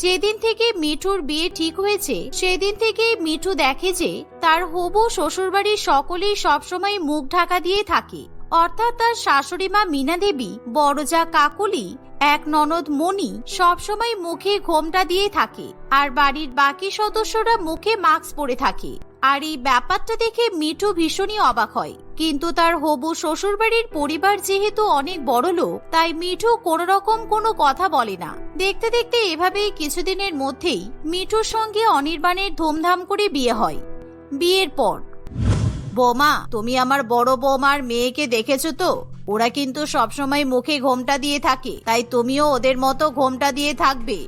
যেদিন থেকে মিঠুর বিয়ে ঠিক হয়েছে, সেদিন থেকে মিঠু দেখে যে তার হবু শ্বশুরবাড়ির সকলেই সবসময় মুখ ঢাকা দিয়ে থাকে। অর্থাৎ তার শাশুড়ি মা মিনা দেবী বড়জা কাকুলি, এক ননদ মণি সবসময় মুখে ঘোমটা দিয়ে থাকে। আর বাড়ির বাকি সদস্যরা মুখে মাস্ক পরে থাকে। আর এই ব্যাপারটা দেখে মিঠু ভীষণই অবাক হয়। কিন্তু তার হবু শ্বশুরবাড়ির পরিবার যেহেতু অনেক বড় লোক, তাই মিঠু কোনো রকম কোনো কথা বলে না। দেখতে দেখতে এভাবেই কিছুদিনের মধ্যেই মিঠুর সঙ্গে অনির্বাণের ধুমধাম করে বিয়ে হয়। বিয়ের পর, বৌমা, তুমি আমার বড় বৌমার মেয়েকে দেখেছ তো? ওরা কিন্তু সবসময় মুখে ঘোমটা দিয়ে থাকে, তাই তুমিও ওদের মতো ঘোমটা দিয়ে থাকবে।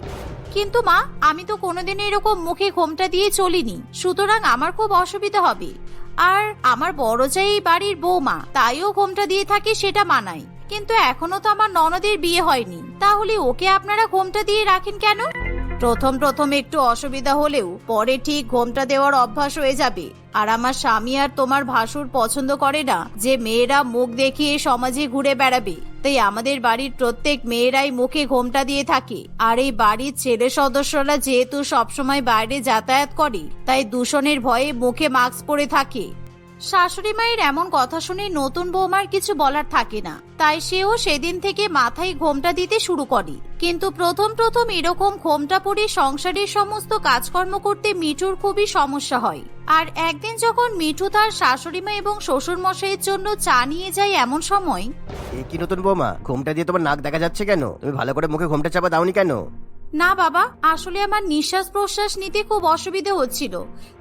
কিন্তু মা, আমি তো কোনোদিন এরকম মুখে ঘোমটা দিয়ে চলিনি। সুতরাং আমার খুব অসুবিধা হবে। আর আমার বড় যাই বাড়ির বৌমা, তাইও ঘোমটা দিয়ে থাকে সেটা মানায়। কিন্তু এখনও তো আমার ননদের বিয়ে হয়নি। তাহলে ওকে আপনারা ঘোমটা দিয়ে রাখেন কেন? প্রথম প্রথম একটু অসুবিধা হলেও পরে ঠিক ঘোমটা দেওয়ার অভ্যাস হয়ে যাবে। আর আমার স্বামী আর তোমার ভাসুর পছন্দ করে না যে মেয়েরা মুখ দেখিয়ে সমাজে ঘুরে বেড়াবে। তাই আমাদের বাড়ির প্রত্যেক মেয়েরাই মুখে ঘোমটা দিয়ে থাকে। আর এই বাড়ির ছেলে সদস্যরা যেহেতু সবসময় বাইরে যাতায়াত করে, তাই দূষণের ভয়ে মুখে মাস্ক পরে থাকে। শাশুড়ি মায়ের এমন কথা শুনে নতুন বৌমার কিছু বলার থাকে না। তাই সেও সেদিন থেকে মাথায় ঘোমটা দিতে শুরু করে। কিন্তু প্রথম প্রথম এরকম ঘোমটা পরে সংসারের সমস্ত কাজকর্ম করতে মিঠুর খুবই সমস্যা হয়। আর একদিন যখন মিঠু তার শাশুড়ি মা এবং শ্বশুর মশাইয়ের জন্য চা নিয়ে যায় এমন সময় এ কি নতুন বৌমা? ঘোমটা দিয়ে তোমার নাক দেখা যাচ্ছে কেন? তুমি ভালো করে মুখে ঘোমটা চাপা দাওনি কেন? না বাবা আসলে আমার নিঃশ্বাস প্রশ্বাস নিতে খুব অসুবিধে হচ্ছিল।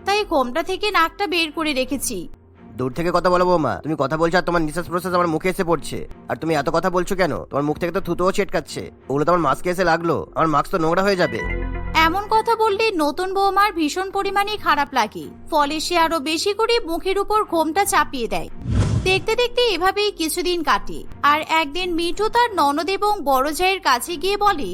তাই ঘোমটা থেকে নাকটা বের করে রেখেছি। দূর থেকে কথা বলো বৌমা। তুমি কথা বলছো আর তোমার নিঃশ্বাস প্রশ্বাস আমার মুখে এসে পড়ছে। আর তুমি এত কথা বলছো কেন? তোমার মুখ থেকে তো থুতুও ছেটকাচ্ছে। ওগুলো তো আমার মাস্কে এসে লাগল। আমার মাস্ক তো নোংরা হয়ে যাবে। এমন কথা বললে নতুন বৌমার ভীষণ পরিমাণে খারাপ লাগে। ফলে সে আরও বেশি করে মুখের উপর ঘোমটা চাপিয়ে দেয়। দেখতে দেখতে এভাবেই কিছুদিন কাটে। আর একদিন মিঠু তার ননদ এবং বড় জায়ের কাছে গিয়ে বলে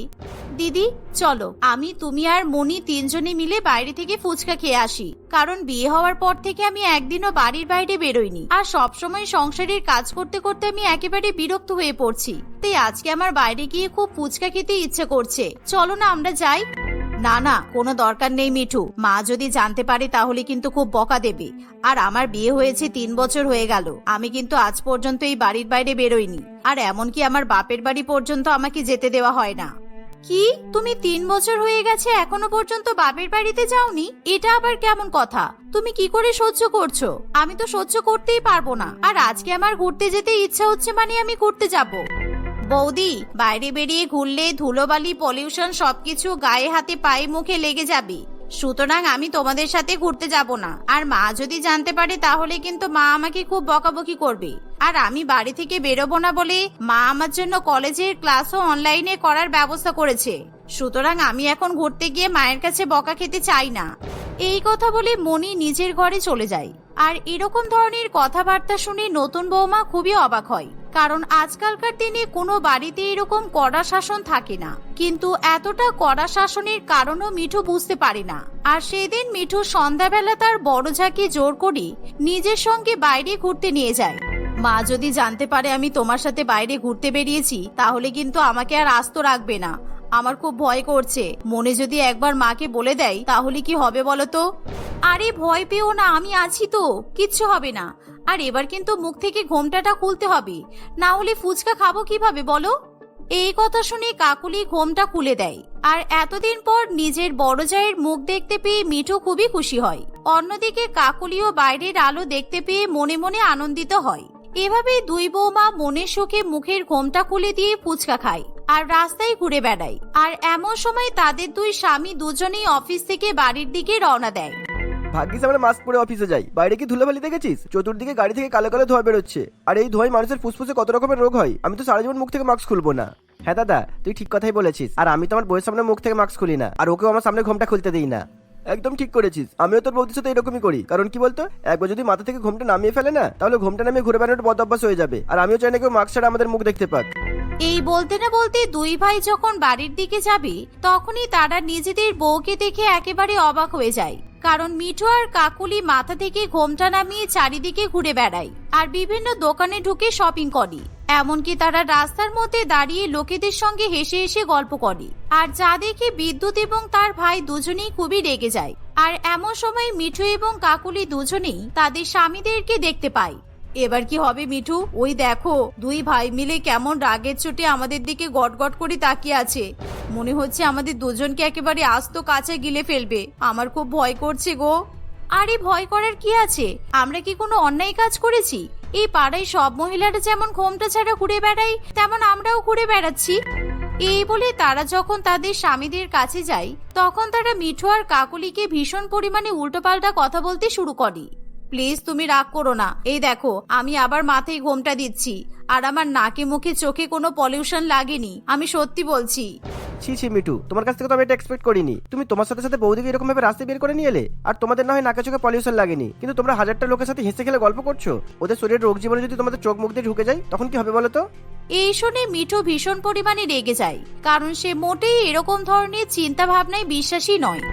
দিদি, চলো। আমি, তুমি আর মনি তিনজনে মিলে বাইরে থেকে ফুচকা খেয়ে আসি। কারণ বিয়ে হওয়ার পর থেকে আমি একদিনও বাড়ির বাইরে বেরোইনি। আর সবসময় সংসারের কাজ করতে করতে আমি একেবারে বিরক্ত হয়ে পড়ছি। তাই আজকে আমার বাইরে গিয়ে খুব ফুচকা খেতে ইচ্ছে করছে। চলো না, আমরা যাই। না না, কোনো দরকার নেই মিঠু। মা যদি জানতে পারে তাহলে কিন্তু খুব বকা দেবে। আর আমার বিয়ে হয়েছে তিন বছর হয়ে গেল। আমি কিন্তু আজ পর্যন্ত এই বাড়ির বাইরে বেরোইনি। আর এমনকি আমার বাপের বাড়ি পর্যন্ত আমাকে যেতে দেওয়া হয় না। কি? তুমি তিন বছর হয়ে গেছে এখনও পর্যন্ত বাপের বাড়িতে যাওনি? এটা আবার কেমন কথা? তুমি কি করে সহ্য করছ? আমি তো সহ্য করতেই পারব না। আর আজকে আমার ঘুরতে যেতে ইচ্ছা হচ্ছে মানে আমি ঘুরতে যাব। বৌদি, বাইরে বেরিয়ে ঘুরলে ধুলোবালি, পলিউশন সবকিছু গায়ে হাতে, পায়ে, মুখে লেগে যাবে। সুতরাং আমি তোমাদের সাথে ঘুরতে যাব না। আর মা যদি জানতে পারে তাহলে কিন্তু মা আমাকে খুব বকাবকি করবে। আর আমি বাড়ি থেকে বেরোবো না বলে মা আমার জন্য কলেজের ক্লাসও অনলাইনে করার ব্যবস্থা করেছে। সুতরাং আমি এখন ঘুরতে গিয়ে মায়ের কাছে বকা খেতে চাই না। এই কথা বলে মনি নিজের ঘরে চলে যায়। আর এরকম ধরনের কথাবার্তা শুনে নতুন বৌমা খুবই অবাক হয়। কারণ আজকালকার দিনে কোনো বাড়িতে এরকম কড়া শাসন থাকে না। কিন্তু এতটা কড়া শাসনের কারণও মিঠু বুঝতে পারে না। আর সেদিন মিঠু সন্ধ্যাবেলা তার বড় ঝাঁকে জোর করে নিজের সঙ্গে বাইরে ঘুরতে নিয়ে যায়। মা যদি জানতে পারে আমি তোমার সাথে বাইরে ঘুরতে বেরিয়েছি, তাহলে কিন্তু আমাকে আর আস্ত রাখবে না। আমার খুব ভয় করছে। মনে যদি একবার মাকে বলে দেয়, তাহলে কি হবে বলো তো? আরে ভয় পেও না, আমি আছি তো। কিচ্ছু হবে না। আর এবার কিন্তু মুখ থেকে ঘোমটাটা খুলতে হবে। না হলে ফুচকা খাব কীভাবে বলো? এই কথা শুনে কাকুলি ঘোমটা খুলে দেয়। আর এতদিন পর নিজের বড় জায়ের মুখ দেখতে পেয়ে মিঠু খুবই খুশি হয়। অন্যদিকে কাকুলিও বাইরের আলো দেখতে পেয়ে মনে মনে আনন্দিত হয়। এভাবে দুই বৌমা মনের সুখে মুখের ঘোমটা খুলে দিয়ে ফুচকা খায় আর রাস্তায় ঘুরে বেড়ায়। আর এমন সময় তাদের দুই স্বামী দুজনেই অফিস থেকে বাড়ির দিকে রওনা দেয়। ভাগ্যিস আমরা মাস্ক পরে অফিসে যাই। বাইরে কি ধুলোবালি দেখেছিস? চতুর্দিকে গাড়ি থেকে কালো কালো ধোয়া বেরোচ্ছে। আর এই ধোয়ায় মানুষের ফুসফুসে কত রকমের রোগ হয়? আমি তো সারা জীবন মুখ থেকে মাস্ক খুলবো না। হ্যাঁ দাদা, তুই ঠিক কথাই বলেছিস। আর আমি তো আমার বইয়ের সামনে মুখ থেকে মাস্ক খুলি না। আর ওকেও আমার সামনে ঘোমটা খুলতে দিই না। একদম ঠিক করেছিস। আমিও তোর বৌদির সাথে এরকমই করি। কারণ কি বলতো? একবার যদি মাথা থেকে ঘোমটা নামিয়ে ফেলে না, তাহলে ঘোমটা নামিয়ে ঘুরে বেড়ানোর বদ অভ্যাস হয়ে যাবে। আর আমিও চাই না কেউ মাস্ক ছাড়া আমাদের মুখ দেখতে পাক। এই বলতে না বলতে দুই ভাই যখন বাড়ির দিকে যাবে, তখনই তারা নিজেদের বউকে দেখে একেবারে অবাক হয়ে যায়। কারণ মিঠু আর কাকুলি মাথা থেকে ঘোমটা নামিয়ে চারিদিকে ঘুরে বেড়ায়। আর বিভিন্ন দোকানে ঢুকে শপিং করে। এমনকি তারা রাস্তার মধ্যে দাঁড়িয়ে লোকেদের সঙ্গে হেসে হেসে গল্প করে। আর যা দেখে বিদ্যুৎ এবং তার ভাই দুজনেই খুবই রেগে যায়। আর এমন সময় মিঠু এবং কাকুলি দুজনেই তাদের স্বামীদেরকে দেখতে পায়। এবার কি হবে, মিঠু? ওই দেখো, দুই ভাই মিলে কেমন রাগের চোটে আমাদের দিকে গটগট করে তাকিয়ে আছে। মনে হচ্ছে আমাদের দুজনকে একেবারে আস্ত কাছে গিলে ফেলবে। আমার খুব ভয় করছে গো। আরে, ভয় করার কি আছে? আমরা কি কোনো অন্যায় কাজ করেছি? এই পাড়ায় সব মহিলারা যেমন ঘোমটা ছাড়া ঘুরে বেড়াই তেমন আমরাও ঘুরে বেড়াচ্ছি। এই বলে তারা যখন তাদের স্বামীদের কাছে যায়, তখন তারা মিঠু আর কাকলিকে ভীষণ পরিমাণে উল্টোপাল্টা কথা বলতে শুরু করে। প্লিজ তুমি রাগ করো না। এই দেখো আমি আবার মাথায় ঘোমটা দিচ্ছি। আর আমার নাকে মুখে চোখে কোনো পলিউশন লাগেনি। আমি সত্যি বলছি। ছি ছি মিটু তোমার কাছ থেকে তো আমি এটা এক্সপেক্ট করিনি। তুমি তোমার সাথে সাথে বৌদিকে এরকম ভাবে রাস্তায় বের করে নিয়ে এলে আর তোমাদের না হয় নাকে চোখে পলিউশন লাগেনি। কিন্তু তোমরা হাজারটা লোকের সাথে হেসে খেলে গল্প করছ। ওদের শরীরের রোগ জীবনে যদি তোমাদের চোখ মুখ দিয়ে ঢুকে যায় তখন কি হবে বলো তো? এই শুনে মিঠু ভীষণ পরিমাণে রেগে যায়। কারণ সে মোটেই এরকম ধরনের চিন্তা ভাবনায় বিশ্বাসী নয়।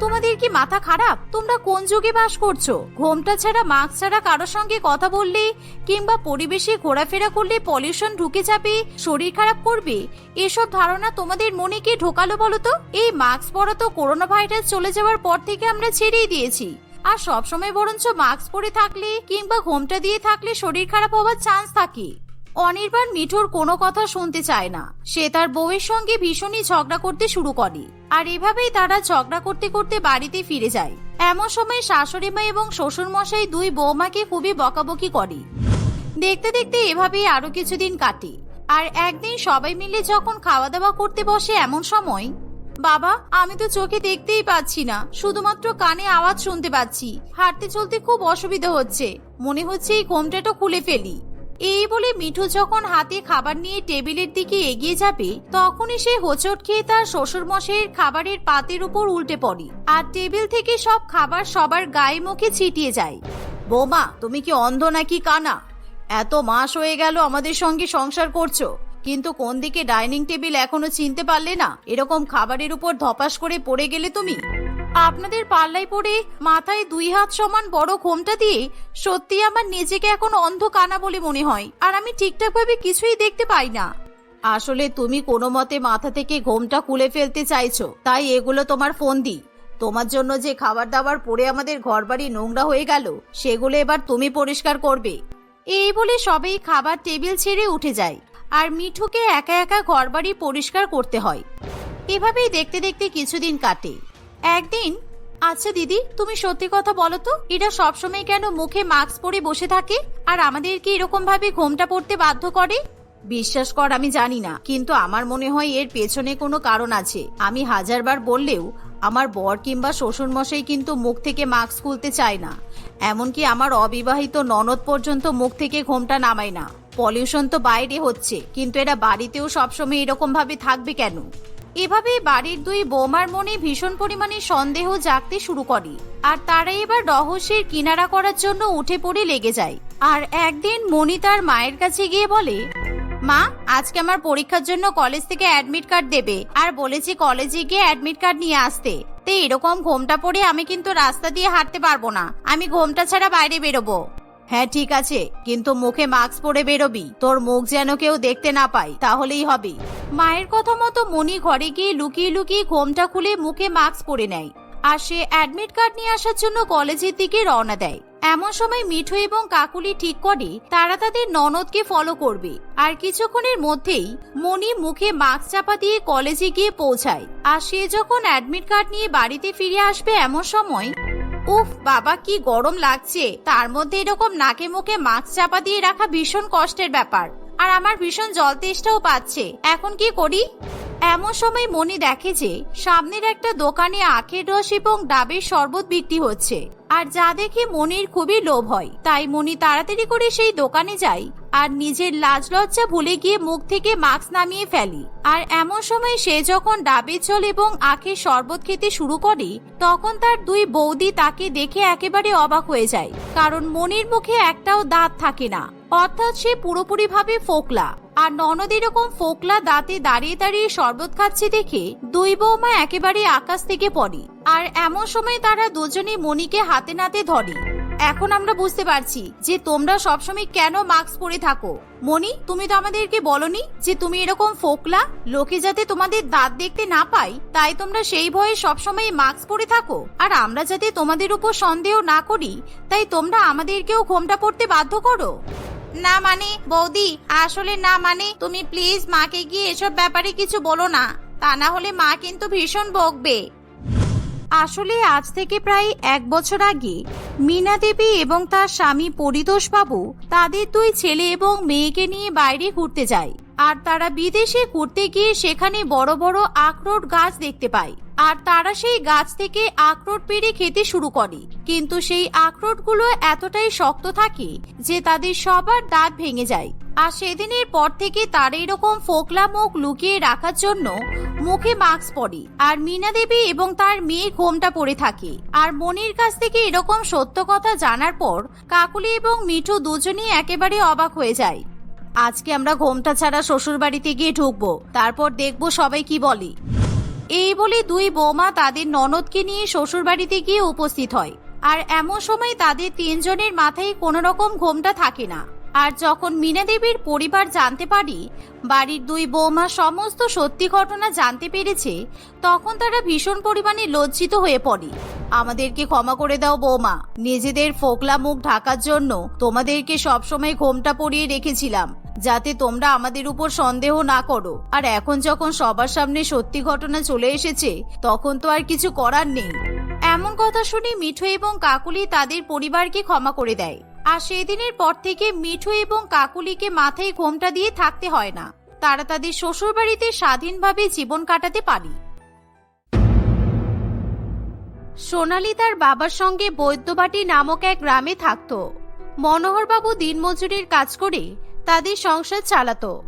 তোমাদের কি মাথা খারাপ? তোমরা কোন যুগে বাস করছ? ঘোমটা ছাড়া, মাস্ক ছাড়া কারোর সঙ্গে কথা বললে? কিংবা পরিবেশে ঘোরাফেরা করলে পলিউশন ঢুকে যাবে? শরীর খারাপ করবে? এসব ধারণা তোমাদের মনে কে ঢোকালো বলো তো? এই মাস্ক পরা তো করোনা ভাইরাস চলে যাওয়ার পর থেকে আমরা ছেড়েই দিয়েছি। আর সবসময় বরঞ্চ মাস্ক পরে থাকলে কিংবা ঘোমটা দিয়ে থাকলে শরীর খারাপ হওয়ার চান্স থাকে। অনির্বাণ মিঠুর কোনো কথা শুনতে চায় না। সে তার বউয়ের সঙ্গে ভীষণই ঝগড়া করতে শুরু করে। আর এভাবেই তারা ঝগড়া করতে করতে বাড়িতে ফিরে যায়। এমন সময় শাশুড়ি মা এবং শ্বশুর মশাই দুই বৌমাকে খুবই বকাবকি করে। দেখতে দেখতে এভাবেই আরও কিছুদিন কাটে। আর একদিন সবাই মিলে যখন খাওয়া দাওয়া করতে বসে এমন সময়, বাবা, আমি তো চোখে দেখতেই পাচ্ছি না, শুধুমাত্র কানে আওয়াজ শুনতে পাচ্ছি। হাঁটতে চলতে খুব অসুবিধা হচ্ছে। মনে হচ্ছে এই ঘোমটাটা খুলে ফেলি। এই বলে মিঠু যখন হাতে খাবার নিয়ে টেবিলের দিকে এগিয়ে যাবে, তখনই সে হোঁচট খেয়ে তার শ্বশুর মশাইয়ের খাবারের পাতের উপর উল্টে পড়ে আর টেবিল থেকে সব খাবার সবার গায়ে মুখে ছিটিয়ে যায়। বোমা, তুমি কি অন্ধ নাকি কানা? এত মাস হয়ে গেল আমাদের সঙ্গে সংসার করছ, কিন্তু কোন দিকে ডাইনিং টেবিল এখনও চিনতে পারলে না? এরকম খাবারের উপর ধপাস করে পড়ে গেলে তুমি? আপনাদের পাল্লায় পড়ে মাথায় দুই হাত সমান বড় ঘোমটা দিয়ে সত্যি আমার নিজেকে এখন অন্ধ কানা বলে মনে হয়, আর আমি ঠিকঠাক ভাবে কিছুই দেখতে পাই না। আসলে তুমি কোনো মতে মাথা থেকে ঘোমটা খুলে ফেলতে চাইছো, তাই এগুলো তোমার ফোন দি তোমার জন্য যে খাবার দাবার পড়ে আমাদের ঘরবাড়ি নোংরা হয়ে গেল, সেগুলো এবার তুমি পরিষ্কার করবে। এই বলে সবেই খাবার টেবিল ছেড়ে উঠে যায়, আর মিঠুকে একা একা ঘরবাড়ি পরিষ্কার করতে হয়। এভাবেই দেখতে দেখতে কিছুদিন কাটে। একদিন আচ্ছা দিদি, তুমি সত্যি কথা বলো তো, এরা সবসময় কেন মুখে মাস্ক পরে বসে থাকে? আর আমাদেরকে এরকম ভাবে ঘোমটা পড়তে বাধ্য করে? বিশ্বাস কর, আমি জানি না, কিন্তু আমার মনে হয় এর পেছনে কোনো কারণ আছে। আমি হাজারবার বললেও, আমার বর কিংবা শ্বশুর মশাই কিন্তু মুখ থেকে মাস্ক খুলতে চায় না। এমনকি আমার অবিবাহিত ননদ পর্যন্ত মুখ থেকে ঘোমটা নামায় না। পলিউশন তো বাইরে হচ্ছে, কিন্তু এরা বাড়িতেও সবসময় এরকম ভাবে থাকবে কেন? এভাবে বাড়ির দুই বৌমার মনে ভীষণ পরিমাণে সন্দেহ জাগতে শুরু করে। আর তারা এবার রহস্যের কিনারা করার জন্য উঠে পড়ে লেগে যায়। আর একদিন মণি তার মায়ের কাছে গিয়ে বলে, মা, আজকে আমার পরীক্ষার জন্য কলেজ থেকে অ্যাডমিট কার্ড দেবে আর বলেছি কলেজে গিয়ে অ্যাডমিট কার্ড নিয়ে আসতে। তো এরকম ঘোমটা পড়ে আমি কিন্তু রাস্তা দিয়ে হাঁটতে পারব না। আমি ঘোমটা ছাড়া বাইরে বেরোবো। হ্যাঁ ঠিক আছে, কিন্তু মুখে মাস্ক পরে বেরোবি। তোর মুখ যেন কেউ দেখতে না পায়, তাহলেই হবে। মায়ের কথা মতো মনি ঘরে গিয়ে লুকিয়ে লুকিয়ে ঘোমটা খুলে মুখে মাস্ক পরে নেয়। আর সে অ্যাডমিট কার্ড নিয়ে আসার জন্য কলেজের দিকে রওনা দেয়। এমন সময় মিঠু এবং কাকুলি ঠিক করে, তারা তাদের ননদকে ফলো করবে। আর কিছুক্ষণের মধ্যেই মনি মুখে মাস্ক চাপা দিয়ে কলেজে গিয়ে পৌঁছায়। আর সে যখন অ্যাডমিট কার্ড নিয়ে বাড়িতে ফিরে আসবে এমন সময় উফ, বাবা, কি গরম লাগছে। তার মধ্যে এরকম নাকে মুখে মাছ চাপা দিয়ে রাখা ভীষণ কষ্টের ব্যাপার। আর আমার ভীষণ জল তেষ্টাও পাচ্ছে। এখন কি করি? এমন সময় মনি দেখে যে, সামনের একটা দোকানে আখের রস এবং ডাবের শরবত বিক্রি হচ্ছে। আর যা দেখে মনির খুবই লোভ হয়। তাই মনি তাড়াতাড়ি করে সেই দোকানে যায় আর নিজের লাজ লজ্জা ভুলে গিয়ে মুখ থেকে মাস্ক নামিয়ে ফেলি। আর এমন সময় সে যখন ডাবের জল এবং আখের শরবত খেতে শুরু করে, তখন তার দুই বৌদি তাকে দেখে একেবারে অবাক হয়ে যায়। কারণ মনির মুখে একটাও দাঁত থাকে না। অর্থাৎ সে পুরোপুরি ভাবে ফোকলা। আর ননদ এরকম ফোকলা দাঁতে দাঁড়িয়ে দাঁড়িয়ে শরবত খাচ্ছে দেখে দুই বৌমা একেবারে আকাশ থেকে পড়ে। আর এমন সময় তারা দুজনে মনিকে হাতে নাতে ধরে। এখন আমরা বুঝতে পারছি যে তোমরা সবসময় কেন মাস্ক পরে থাকো। মনি তুমি তো আমাদেরকে বলনি যে তুমি এরকম ফোকলা, লোকে যাতে তোমাদের দাঁত দেখতে না পাই তাই তোমরা সেই ভয়ে সবসময় মাস্ক পরে থাকো। আর আমরা যাতে তোমাদের উপর সন্দেহ না করি, তাই তোমরা আমাদেরকেও ঘোমটা পড়তে বাধ্য করো। না মানে? বৌদি, আসলে না মানে? তুমি প্লিজ মাকে গিয়ে এসব ব্যাপারে কিছু বলো না। তা না হলে মা কিন্তু ভীষণ বকবে। আসলে আজ থেকে প্রায় এক বছর আগে, মীনা দেবী এবং তার স্বামী পরিতোষ বাবু তাদের দুই ছেলে এবং মেয়েকে নিয়ে বাইরে ঘুরতে যায়। আর তারা বিদেশে ঘুরতে গিয়ে সেখানে বড় বড় আখরোট গাছ দেখতে পায়। আর তারা সেই গাছ থেকে আখরোট পেরে খেতে শুরু করে। কিন্তু সেই আখরোটগুলো এতটাই শক্ত থাকে যে তাদের সবার দাঁত ভেঙে যায়। আর সেদিনের পর থেকে তারা এরকম ফোকলা মুখ লুকিয়ে রাখার জন্য মুখে মাস্ক পরে। আর মীনা দেবী এবং তার মেয়ে ঘোমটা পরে থাকে। আর মনির কাছ থেকে এরকম সত্য কথা জানার পর কাকুলি এবং মিঠু দুজনেই একেবারে অবাক হয়ে যায়। আজকে আমরা ঘোমটা ছাড়া শ্বশুর বাড়িতে গিয়ে ঢুকবো। তারপর দেখব সবাই কি বলে। এই বলে দুই বৌমা তাদের ননদকে নিয়ে শ্বশুর বাড়িতে গিয়ে উপস্থিত হয়। আর এমন সময় তাদের তিনজনের মাথায় কোনো রকম ঘোমটা থাকে না। আর যখন মীনা দেবীর পরিবার জানতে পারি বাড়ির দুই বৌমা সমস্ত সত্যি ঘটনা জানতে পেরেছে, তখন তারা ভীষণ পরিমাণে লজ্জিত হয়ে পড়ে। আমাদেরকে ক্ষমা করে দাও বৌমা। নিজেদের ফোকলা মুখ ঢাকার জন্য তোমাদেরকে সবসময় ঘোমটা পরিয়ে রেখেছিলাম। যাতে তোমরা আমাদের উপর সন্দেহ না করো। আর এখন যখন সবার সামনে সত্যি ঘটনা চলে এসেছে, তখন তো আর কিছু করার নেই। এমন কথা শুনে মিঠু এবং কাকুলি তাদের পরিবারকে ক্ষমা করে দেয়। আর সেদিনের পর থেকে মিঠু এবং কাকুলিকে মাথায় ঘোমটা দিয়ে থাকতে হয় না। তারা তাদের শ্বশুর বাড়িতে স্বাধীনভাবে জীবন কাটাতে পারে। সোনালি তার বাবার সঙ্গে বৈদ্যবাটি নামক এক গ্রামে থাকত। মনোহরবাবু দিনমজুরির কাজ করে তাদের সংসার চালাতো।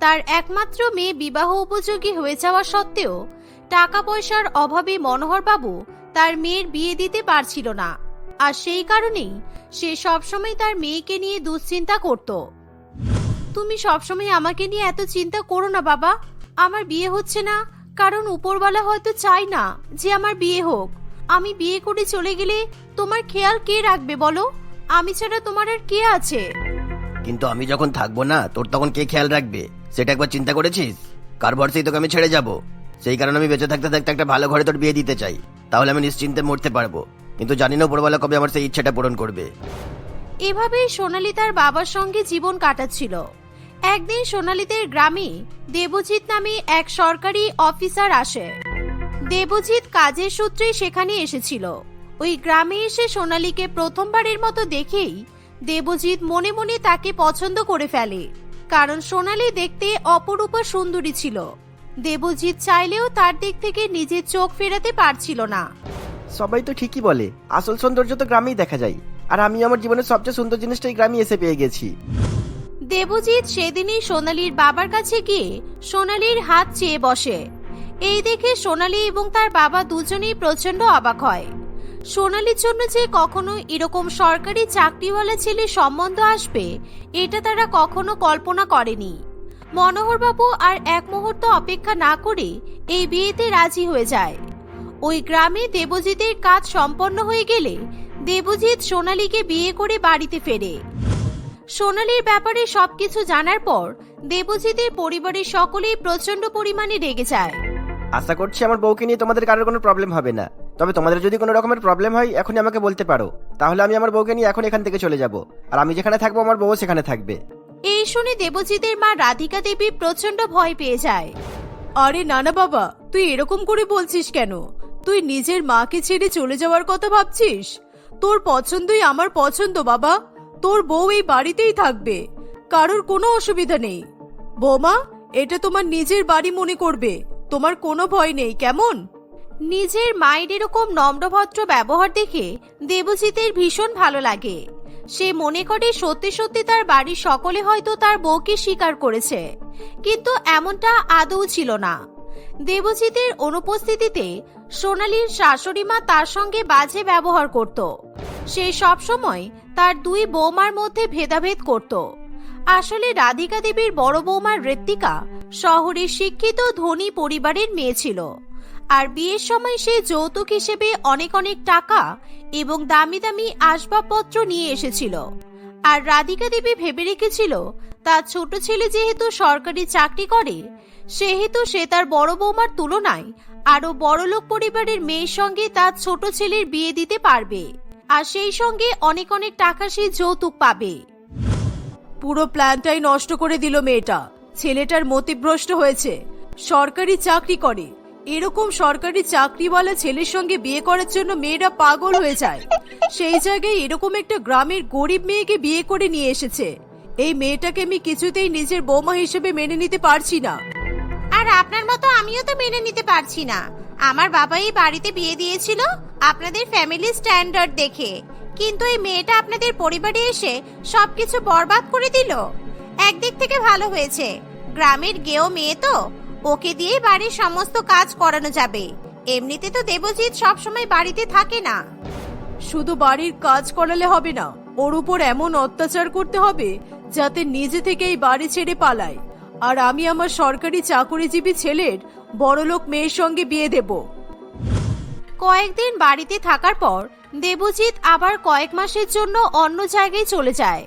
তার একমাত্র মেয়ে বিবাহ উপযোগী হয়ে যাওয়া সত্ত্বেও টাকা পয়সার অভাবে মনোহরবাবু তার মেয়ের বিয়ে দিতে পারছিল না। আর সেই কারণেই সে সবসময় তার মেয়েকে নিয়ে দুশ্চিন্তা করত। তুমি সবসময় আমাকে নিয়ে এত চিন্তা করো না বাবা। আমার বিয়ে হচ্ছে না। কারণ উপরওয়ালা হয়তো চাই না যে আমার বিয়ে হোক। আমি বিয়ে করে চলে গেলে তোমার খেয়াল কে রাখবে বলো? আমি ছাড়া তোমার আর কে আছে? কিন্তু আমি যখন থাকব না, তোর তখন কে খেয়াল রাখবে? সেটা একবার চিন্তা করেছিস? কার ভরসেই তোকে আমি ছেড়ে যাব? সেই কারণে আমি বেঁচে থাকতে থাকতে একটা ভালো ঘরে তোর বিয়ে দিতে চাই। তাহলে আমি নিশ্চিন্তে মরতে পারব। কিন্তু জানি না উপরবেলা কবে আমার সেই ইচ্ছাটা পূরণ করবে। এভাবেই সোনালি তার বাবার সঙ্গে জীবন কাটাচ্ছিল। একদিন সোনালিদের গ্রামে দেবজিৎ নামে এক সরকারি অফিসার আসে। দেবজিৎ কাজের সূত্রে সেখানে এসেছিল। ওই গ্রামে এসে সোনালিকে প্রথমবারের মতো দেখেই দেবজিৎ মনে মনে তাকে পছন্দ করে ফেলে কারণ সোনালি দেখতে অপরূপা সুন্দরী ছিল। দেবজিৎ চাইলেও তার দিক থেকে নিজের চোখ ফেরাতে পারছিল না। সবাই তো ঠিকই বলে আসল সৌন্দর্য তো গ্রামেই দেখা যায় আর আমি আমার জীবনের সবচেয়ে সুন্দর জিনিসটা এই গ্রামে এসে পেয়ে গেছি। দেবজিৎ সেদিনই সোনালীর বাবার কাছে গিয়ে সোনালীর হাত চেয়ে বসে। এই দেখে সোনালী এবং তার বাবা দুজনেই প্রচণ্ড অবাক হয়। সোনালীর জন্য যে কখনো এরকম সরকারি চাকরিওয়ালা ছেলে সম্বন্ধ আসবে, এটা তারা কখনো কল্পনা করেনি। মনোহরবাবু আর এক মুহূর্ত অপেক্ষা না করে এই বিয়েতে রাজি হয়ে যায়। ওই গ্রামে দেবজিতের কাজ সম্পন্ন হয়ে গেলে দেবজিৎ সোনালীকে বিয়ে করে বাড়িতে ফেরে। সোনালীর ব্যাপারে সবকিছু জানার পর দেবজিতের পরিবারের সকলেই প্রচণ্ড পরিমাণে রেগে যায়। আশা করছি আমার বউকে নিয়ে তোমাদের কারোর কোনো প্রবলেম হবে না। তবে তোমাদের যদি কোনো রকমের প্রবলেম হয়, এখনই আমাকে বলতে পারো। তাহলে আমি আমার বউকে নিয়ে এখন এখান থেকে চলে যাব। আর আমি যেখানে থাকব, আমার বউ সেখানে থাকবে। এই শুনে দেবজিতের মা রাধিকা দেবী প্রচণ্ড ভয় পেয়ে যায়। আরে নানা বাবা, তুই এরকম করে বলছিস কেন? তুই নিজের মাকে ছেড়ে চলে যাওয়ার কথা ভাবছিস? তোর পছন্দই আমার পছন্দ, বাবা। তোর বউ এই বাড়িতেই থাকবে। কারোর কোনো অসুবিধা নেই। বৌমা, এটা তোমার নিজের বাড়ি মনে করবে। তোমার কোনো ভয় নেই, কেমন? নিজের মায়ের এরকম নম্রভদ্র ব্যবহার দেখে দেবজিতের ভীষণ ভালো লাগে। সে মনে করে সত্যি সত্যি তার বাড়ির সকলে হয়তো তার বউকে স্বীকার করেছে, কিন্তু এমনটা আদৌ ছিল না। দেবজিতের অনুপস্থিতিতে সোনালীর শাশুড়ি মা তার সঙ্গে বাজে ব্যবহার করত। সে সবসময় তার দুই বৌমার মধ্যে ভেদাভেদ করত। আসলে রাধিকা দেবীর বড় বৌমার ঋত্বিকা শহরের শিক্ষিত ধনী পরিবারের মেয়ে ছিল। আর বিয়ের সময় সে যৌতুক হিসেবে অনেক অনেক টাকা এবং দামি দামি আসবাবপত্র নিয়ে এসেছিল। আর রাধিকা দেবী ভেবে রেখেছিল, তার ছোট ছেলে যেহেতু সরকারি চাকরি করে, সেহেতু সে তার বড় বৌমার তুলনায় আরও বড়লোক পরিবারের মেয়ের সঙ্গে তার ছোট ছেলের বিয়ে দিতে পারবে। আর সেই সঙ্গে অনেক অনেক টাকা সে যৌতুক পাবে। পুরো প্ল্যানটাই নষ্ট করে দিল মেয়েটা। ছেলেটার মতিভ্রষ্ট হয়েছে। সরকারি চাকরি করে। এরকম সরকারি চাকরিওয়ালা ছেলের সঙ্গে বিয়ে করার জন্য মেয়েরা পাগল হয়ে যায়। সেই জায়গায় এরকম একটা গ্রামের গরিব মেয়েকে বিয়ে করে নিয়ে এসেছে। এই মেয়েটাকে আমি কিছুতেই নিজের বৌমা হিসেবে মেনে নিতে পারছি না। আর আপনার মতো আমিও তো মেনে নিতে পারছি না। আমার বাবা এই বাড়িতে বিয়ে দিয়েছিল আপনাদের ফ্যামিলি স্ট্যান্ডার্ড দেখে। কিন্তু এই মেয়েটা আপনাদের পরিবারে এসে সবকিছু বরবাদ করে দিল। একদিক থেকে ভালো হয়েছে। গ্রামের গেও মেয়ে তো। ওকে দিয়ে বাড়ির সমস্ত কাজ করানো যাবে। এমনিতে তো দেবজিৎ সবসময় বাড়িতে থাকে না। শুধু বাড়ির কাজ করালে হবে না ওর উপর এমন অত্যাচার করতে হবে যাতে নিজে থেকে এই বাড়ি ছেড়ে পালায়। আর আমি আমার সরকারি চাকরিজীবী ছেলের বড়লোক মেয়ের সঙ্গে বিয়ে দেব। কয়েকদিন বাড়িতে থাকার পর দেবজিৎ আবার কয়েক মাসের জন্য অন্য জায়গায় চলে যায়।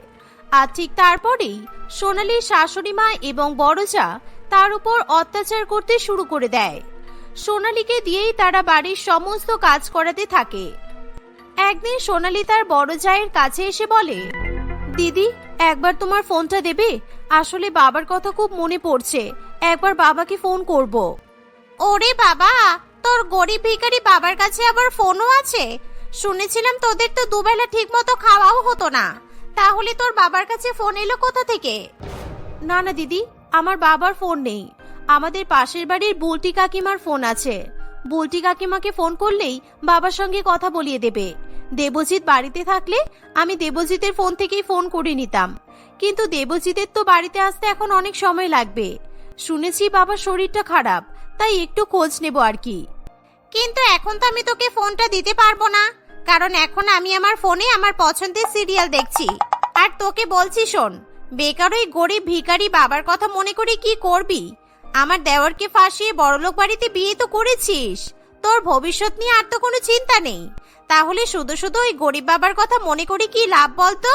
আর ঠিক তারপরেই সোনালীর শাশুড়ি মা এবং বড়জা তার উপর অত্যাচার করতে শুরু করে দেয়। সোনালীকে দিয়েই তারা বাড়ির সমস্ত কাজ করাতে থাকে। একদিন সোনালি তার বড় জায়ের কাছে এসে বলে, দিদি, একবার তোমার ফোনটা দেবে? আসলে বাবার কথা খুব মনে পড়ছে। একবার বাবাকে ফোন করব। ওরে বাবা! তোর গরিব ভিখারি বাবার কাছে আবার ফোনও আছে? শুনেছিলাম তোদের তো দুবেলা ঠিক মতো খাওয়াও হতো না। তাহলে তোর বাবার কাছে ফোন এলো কোথা থেকে? না না, দিদি আমার বাবার ফোন নেই। আমাদের পাশের বাড়ির বুলটি কাকিমার ফোন আছে। বুলটি কাকিমাকে ফোন করলেই বাবার সঙ্গে কথা বলিয়ে দেবে। দেবজিৎ বাড়িতে থাকলে আমি দেবজিতের ফোন থেকেই ফোন করে নিতাম। কিন্তু দেবজিতের তো বাড়িতে আসতে এখন অনেক সময় লাগবে। শুনেছি বাবার শরীরটা খারাপ, তাই একটু খোঁজ নেব আর কি। কিন্তু এখন তো আমি তোকে ফোনটা দিতে পারব না, কারণ এখন আমি আমার ফোনে আমার পছন্দের সিরিয়াল দেখছি। আর তোকে বলছি শোন বেকার ওই গরিব ভিখারি বাবার কথা মনে করে কি করবি? আমার দেওয়ারকে ফাঁসিয়ে বড়লোক বাড়িতে বিয়ে তো করেছিস। তোর ভবিষ্যৎ নিয়ে আর তো কোনো চিন্তা নেই। তাহলে শুধু শুধু ওই গরিব বাবার কথা মনে করে কি লাভ বলতো?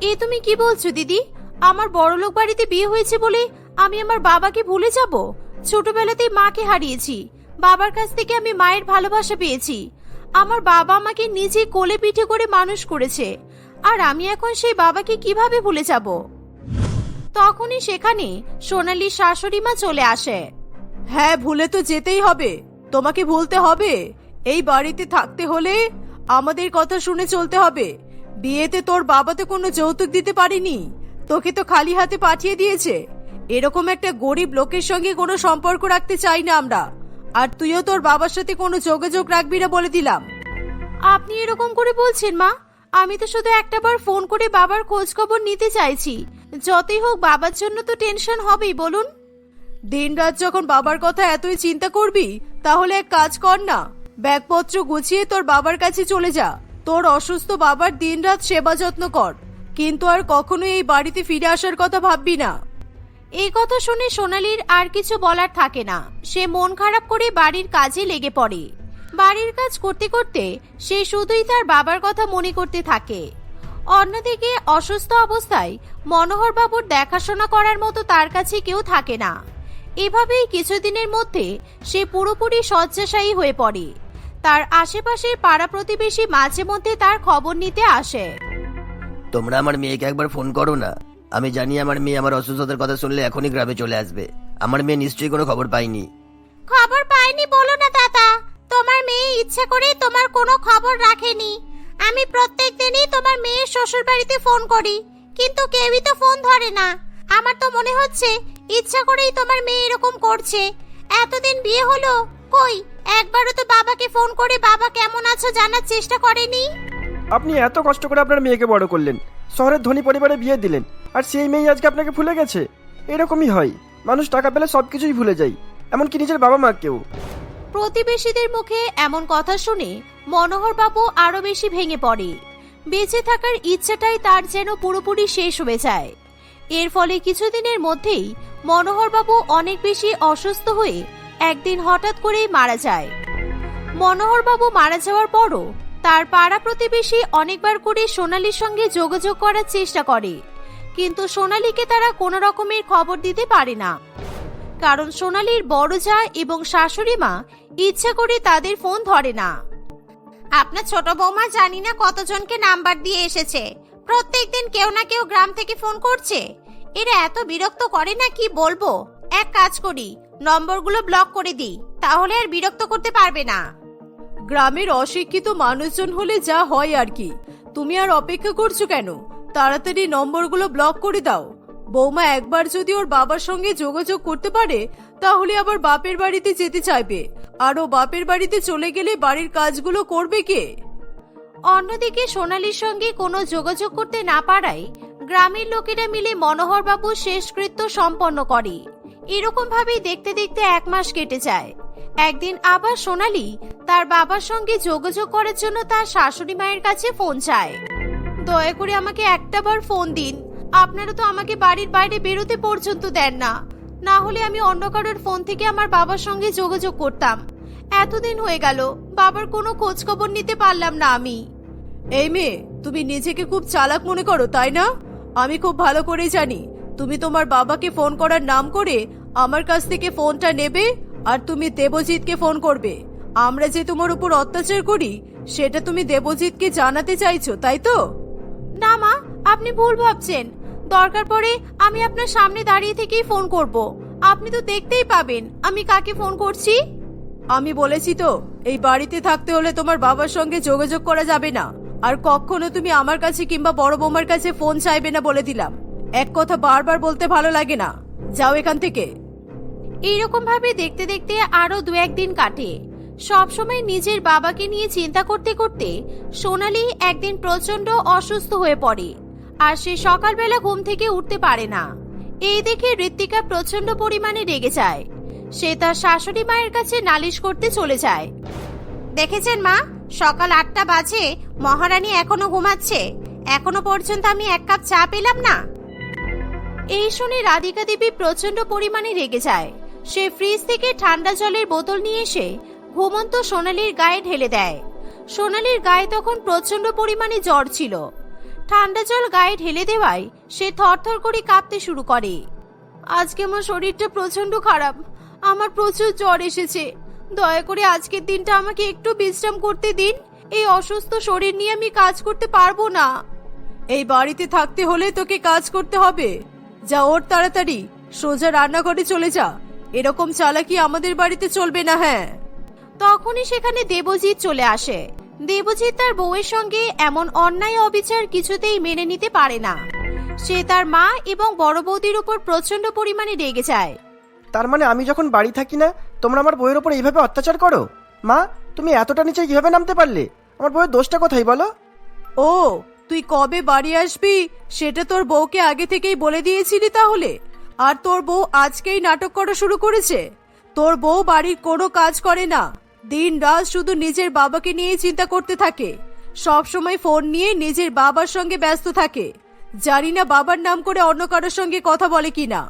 এ তুমি কি বলছো, দিদি? আমার বড়লোক বাড়িতে বিয়ে হয়েছে বলে আমি আমার বাবাকে ভুলে যাব? ছোটবেলাতেই মাকে হারিয়েছি। বাবার কাছ থেকে আমি মায়ের ভালোবাসা পেয়েছি। আমার বাবা আমাকে নিজে কোলে পিঠে করে মানুষ করেছে। আর আমি এখন সেই বাবাকে কীভাবে ভুলে যাব? তখনই সেখানে সোনালীর শাশুড়ি মা চলে আসে। হ্যাঁ ভুলে তো যেতেই হবে। তোমাকে ভুলতে হবে। এই বাড়িতে থাকতে হলে আমাদের কথা শুনে চলতে হবে। বিয়েতে তোর বাবা তো কোনো যৌতুক দিতে পারেনি। তোকে তো খালি হাতে পাঠিয়ে দিয়েছে। এরকম একটা গরিব লোকের সঙ্গে কোনো সম্পর্ক রাখতে চাই না আমরা। আর তুইও তোর বাবার সাথে কোনো যোগাযোগ রাখবি না বলে দিলাম। আপনি এরকম করে বলছেন মা। আমি তো শুধু একটাবার ফোন করে বাবার খোঁজ খবর নিতে চাইছি। যতই হোক বাবার জন্য তো টেনশন হবেই, বলুন। দিনরাত যখন বাবার কথা এতই চিন্তা করবি, তাহলে এক কাজ কর না। ব্যাগপত্র গুছিয়ে তোর বাবার কাছে চলে যা। তোর অসুস্থ বাবার দিনরাত সেবা যত্ন কর। কিন্তু আর কখনোই এই বাড়িতে ফিরে আসার কথা ভাববি না। এই কথা শুনে সোনালির আর কিছু বলার থাকে না। সে মন খারাপ করে বাড়ির কাজে লেগে পড়ে। বাড়ির কাজ করতে করতে সে শুধুই তার বাবার কথা মনে করতে থাকে। অন্যদিকে অসুস্থ অবস্থায় মনোহর বাবুর দেখাশোনা করার মতো তার কাছে কেউ থাকে না। এভাবেই কিছুদিনের মধ্যে সে পুরোপুরি শয্যাশায়ী হয়ে পড়ে। তার আশেপাশের পাড়া প্রতিবেশী মাঝে মধ্যে তার খবর নিতে আসে। তোমরা আমার মেয়েকে একবার ফোন করো না। আমি জানি আমার মেয়ে আমার অসুস্থতার কথা শুনলে এখনই গ্রামে চলে আসবে। আমার মেয়ে নিশ্চয়ই কোনো খবর পাইনি খবর পাইনি বলো না দাদা। তোমার মেয়ে ইচ্ছে করে তোমার কোনো খবর রাখেনি। আমি প্রত্যেক দিনই তোমার মেয়ের শ্বশুর বাড়িতে ফোন করি, কিন্তু কেউই তো ফোন ধরে না। আমার তো মনে হচ্ছে ইচ্ছা করেই তোমার মেয়ে এরকম করছে। এতদিন বিয়ে হলো, কই? একবারও তো বাবাকে ফোন করে বাবা কেমন আছো জানার চেষ্টা করেনি? আপনি এত কষ্ট করে আপনার মেয়েকে বড় করলেন। শহরের ধনী পরিবারে বিয়ে দিলেন, আর সেই মেয়ে আজকে আপনাকে ভুলে গেছে। এরকমই হয়। মানুষ টাকা পেলে সব কিছুই ভুলে যায়। এমনকি নিজের বাবা মাকেও প্রতিবেশীদের মুখে এমন কথা শুনে মনোহর বাবু আরও বেশি ভেঙে পড়ে। বেঁচে থাকার ইচ্ছাটাই তার যেন পুরোপুরি শেষ হয়ে যায়। এর ফলে কিছুদিনের মধ্যেই মনোহরবাবু অনেক বেশি অসুস্থ হয়ে একদিন হঠাৎ করেই মারা যায়। মনোহরবাবু মারা যাওয়ার পরও তার পাড়া প্রতিবেশী অনেকবার করে সোনালির সঙ্গে যোগাযোগ করার চেষ্টা করে, কিন্তু সোনালিকে তারা কোনো রকমের খবর দিতে পারে না। কারণ সোনালীর বড় যা এবং শাশুড়ি মা ইচ্ছা করে তাদের ফোন ধরে না। আপনার ছোট বৌমা জানি না কতজনকে নাম্বার দিয়ে এসেছে। প্রত্যেকদিন কেউ না কেউ গ্রাম থেকে ফোন করছে। এরা এত বিরক্ত করে না কি বলব? এক কাজ করি, নম্বরগুলো ব্লক করে দিই, তাহলে আর বিরক্ত করতে পারবে না। গ্রামের অশিক্ষিত মানুষজন হলে যা হয় আর কি। তুমি আর অপেক্ষা করছ কেন? তাড়াতাড়ি নম্বরগুলো ব্লক করে দাও। বৌমা একবার যদি ওর বাবার সঙ্গে যোগাযোগ করতে পারে, তাহলে আবার বাপের বাড়িতে যেতে চাইবে। আর ও বাপের বাড়িতে চলে গেলে বাড়ির কাজগুলো করবে কে? অন্যদিকে সোনালির সঙ্গে কোনো যোগাযোগ করতে না পারায় গ্রামের লোকেরা মিলে মনোহরবাবু শেষকৃত্য সম্পন্ন করে। এরকম ভাবেই দেখতে দেখতে এক মাস কেটে যায়। একদিন আবার সোনালি তার বাবার সঙ্গে যোগাযোগ করার জন্য তার শাশুড়ি মায়ের কাছে ফোন চায়। দয়া করে আমাকে একটা বার ফোন দিন। আপনারা তো আমাকে বাড়ির বাইরে বেরোতে পর্যন্ত দেন না। না হলে আমি অন্য কারোর ফোন থেকে আমার বাবার সঙ্গে যোগাযোগ করতাম। এতদিন হয়ে গেল বাবার কোনো খোঁজ খবর নিতে পারলাম না আমি। এই মেয়ে তুমি নিজেকে খুব চালাক মনে করো তাই না? আমি খুব ভালো করে জানি। তুমি তোমার বাবাকে ফোন করার নাম করে আমার কাছ থেকে ফোনটা নেবে আর তুমি দেবজিৎকে ফোন করবে। আমরা যে তোমার উপর অত্যাচার করি সেটা তুমি দেবজিৎকে জানাতে চাইছো তাই তো? না মা আপনি ভুল ভাবছেন। দরকার পড়ে আমি আপনার সামনে দাঁড়িয়ে থেকেই ফোন করব। আপনি তো দেখতেই পাবেন আমি কাকে ফোন করছি। আমি বলেছি তো, এই বাড়িতে থাকতে হলে তোমার বাবার সঙ্গে যোগাযোগ করা যাবে না। আর কখনো তুমি আমার কাছে কিংবা বড় বৌমার কাছে ফোন চাইবে না বলে দিলাম। এক কথা বারবার বলতে ভালো লাগে না। যাও এখান থেকে। এইরকম ভাবে দেখতে দেখতে আরও দু একদিন কাটে। সবসময় নিজের বাবাকে নিয়ে চিন্তা করতে করতে সোনালি একদিন প্রচণ্ড অসুস্থ হয়ে পড়ে। আর সে সকালবেলা ঘুম থেকে উঠতে পারে না। এই দেখে ঋত্বিকা প্রচণ্ড পরিমাণে রেগে যায়। সে তার শাশুড়ি মায়ের কাছে নালিশ করতে চলে যায়। দেখেছেন মা, সকাল আটটা বাজে, মহারানী এখনও ঘুমাচ্ছে। এখনও পর্যন্ত আমি এক কাপ চা পেলাম না? এই শুনে রাধিকা দেবী প্রচণ্ড পরিমাণে রেগে যায়। সে ফ্রিজ থেকে ঠান্ডা জলের বোতল নিয়ে এসে ঘুমন্ত সোনালির গায়ে ঢেলে দেয়। সোনালির গায়ে তখন প্রচণ্ড পরিমাণে জ্বর ছিল। ঠান্ডা জল গায়ে ঢেলে দেওয়ায় সে থরথর করে কাঁপতে শুরু করে। আজকে আমার শরীরটা প্রচণ্ড খারাপ। আমার প্রচুর জ্বর এসেছে। দয়া করে আজকের দিনটা আমাকে একটু বিশ্রাম করতে দিন। এই অসুস্থ শরীর নিয়ে আমি কাজ করতে পারব না। এই বাড়িতে থাকতে হলে তোকে কাজ করতে হবে। যা ওর তাড়াতাড়ি। সোজা রান্নাঘরে চলে যা। এরকম চালাকি আমাদের বাড়িতে চলবে না হ্যাঁ। তখনই সেখানে দেবজিৎ চলে আসে। দেবজিৎ তার বউয়ের সঙ্গে এমন অন্যায় অবিচার কিছুতেই মেনে নিতে পারে না। সে তার মা এবং বড় বৌদির উপর প্রচণ্ড পরিমাণে রেগে যায়। তার মানে আমি যখন বাড়ি থাকি না তোমরা আমার বইয়ের ওপর এইভাবে অত্যাচার করো? মা তুমি এতটা নিচে কীভাবে নামতে পারলে? আমার বইয়ের দোষটা কোথায় বলো? ও তুই কবে বাড়ি আসবি? সেটা তোর বউকে আগে থেকেই বলে দিয়েছিলি তাহলে। আর তোর বউ আজকেই নাটক করা শুরু করেছে। তোর বউ বাড়ির কোনো কাজ করে না। দিন রাত শুধু নিজের বাবাকে নিয়ে চিন্তা করতে থাকে। সব সময় ফোন নিয়ে নিজের বাবার সঙ্গে ব্যস্ত থাকে। জানি না বাবার নাম করে অন্য কারোর সঙ্গে কথা বলে কিনা।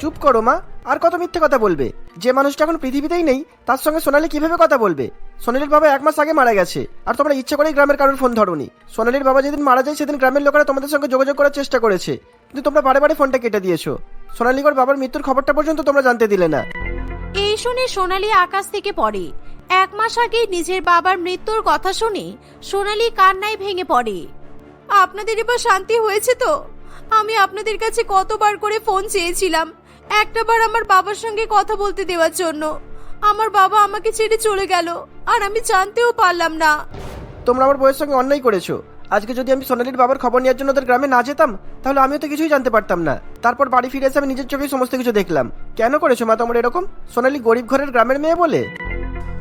চুপ করো মা, আর কত মিথ্যে কথা বলবে? যে মানুষটা এখন পৃথিবীতেই নেই, তার সঙ্গে সোনালি কীভাবে কথা বলবে? সোনালির বাবা এক মাস আগে মারা গেছে, আর তোমরা ইচ্ছে করেই গ্রামের কারোর ফোন ধরোনি। সোনালির বাবা যেদিন মারা যায়, সেদিন গ্রামের লোকেরা তোমাদের সঙ্গে যোগাযোগ করার চেষ্টা করেছে। কিন্তু তোমরা বারে বারে ফোনটা কেটে দিয়েছ। সোনালিগর বাবার মৃত্যুর খবরটা পর্যন্ত তোমরা জানতে দিলে না। শুনে সোনালি আকাশ থেকে পড়ে। এক মাস আগে নিজের বাবার মৃত্যুর কথা শুনে সোনালি কান্নায় ভেঙে পড়ে। আপনাদের এবার শান্তি হয়েছে তো? আমি আপনাদের কাছে কতবার করে ফোন চেয়েছিলাম, একটাবার আমার বাবার সঙ্গে কথা বলতে দেওয়ার জন্য। আমার বাবা আমাকে ছেড়ে চলে গেল, আর আমি জানতেও পারলাম না। তোমরা আমার বউয়ের সঙ্গে অন্যায় করেছ। আজকে যদি আমি সোনালির বাবার খবর নেওয়ার জন্য ওদের গ্রামে না যেতাম, তাহলে আমিও তো কিছুই জানতে পারতাম না। তারপর বাড়ি ফিরে এসে আমি নিজের চোখেই সমস্ত কিছু দেখলাম। কেন করেছ মা তোমরা এরকম? সোনালি গরিব ঘরের গ্রামের মেয়ে বলে।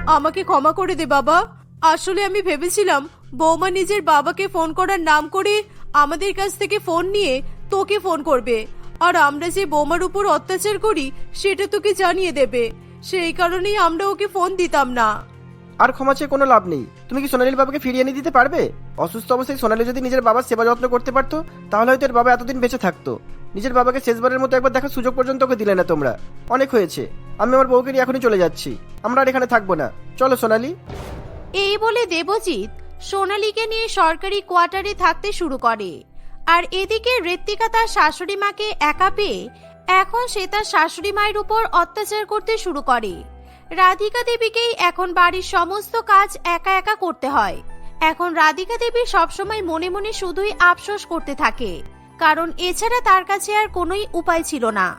আমাকে ক্ষমা করে দে বাবা। আসলে আমি ভেবেছিলাম, বৌমা নিজের বাবাকে ফোন করার নাম করে আমাদের কাছ থেকে ফোন নিয়ে তোকে ফোন করবে। আর আমরা যে বৌমার উপর অত্যাচার করি, সেটা তোকে জানিয়ে দেবে। সেই কারণেই আমরা ওকে ফোন দিতাম না। আর ক্ষমা চেয়ে কোনো লাভ নেই। তুমি কি সোনালির বাবাকে ফিরিয়ে এনে দিতে পারবে? অসুস্থ অবস্থায় সোনালি যদি নিজের বাবার সেবা যত্ন করতে পারতো, তাহলে হয়তো এর বাবা এতদিন বেঁচে থাকতো। নিজের বাবাকে শেষবারের মতো একবার দেখার সুযোগ পর্যন্ত ওকে দিলে না তোমরা। অনেক হয়েছে। আমি আমার বউকে নিয়ে এখনই চলে যাচ্ছি। আমরা আর এখানে থাকব না। চলো, সোনালি। এই বলে দেবজিৎ সোনালীকে নিয়ে সরকারি কোয়ার্টারে থাকতে শুরু করে। আর এদিকে ঋত্বিকা তার শাশুড়ি মাকে একা পেয়ে এখন সে তার শাশুড়ি মায়ের উপর অত্যাচার করতে শুরু করে। রাধিকা দেবীকেই এখন বাড়ির সমস্ত কাজ একা একা করতে হয়। এখন রাধিকা দেবী সবসময় মনে মনে শুধুই আফসোস করতে থাকে। কারণ এছাড়া তার কাছে আর কোনোই উপায় ছিল না।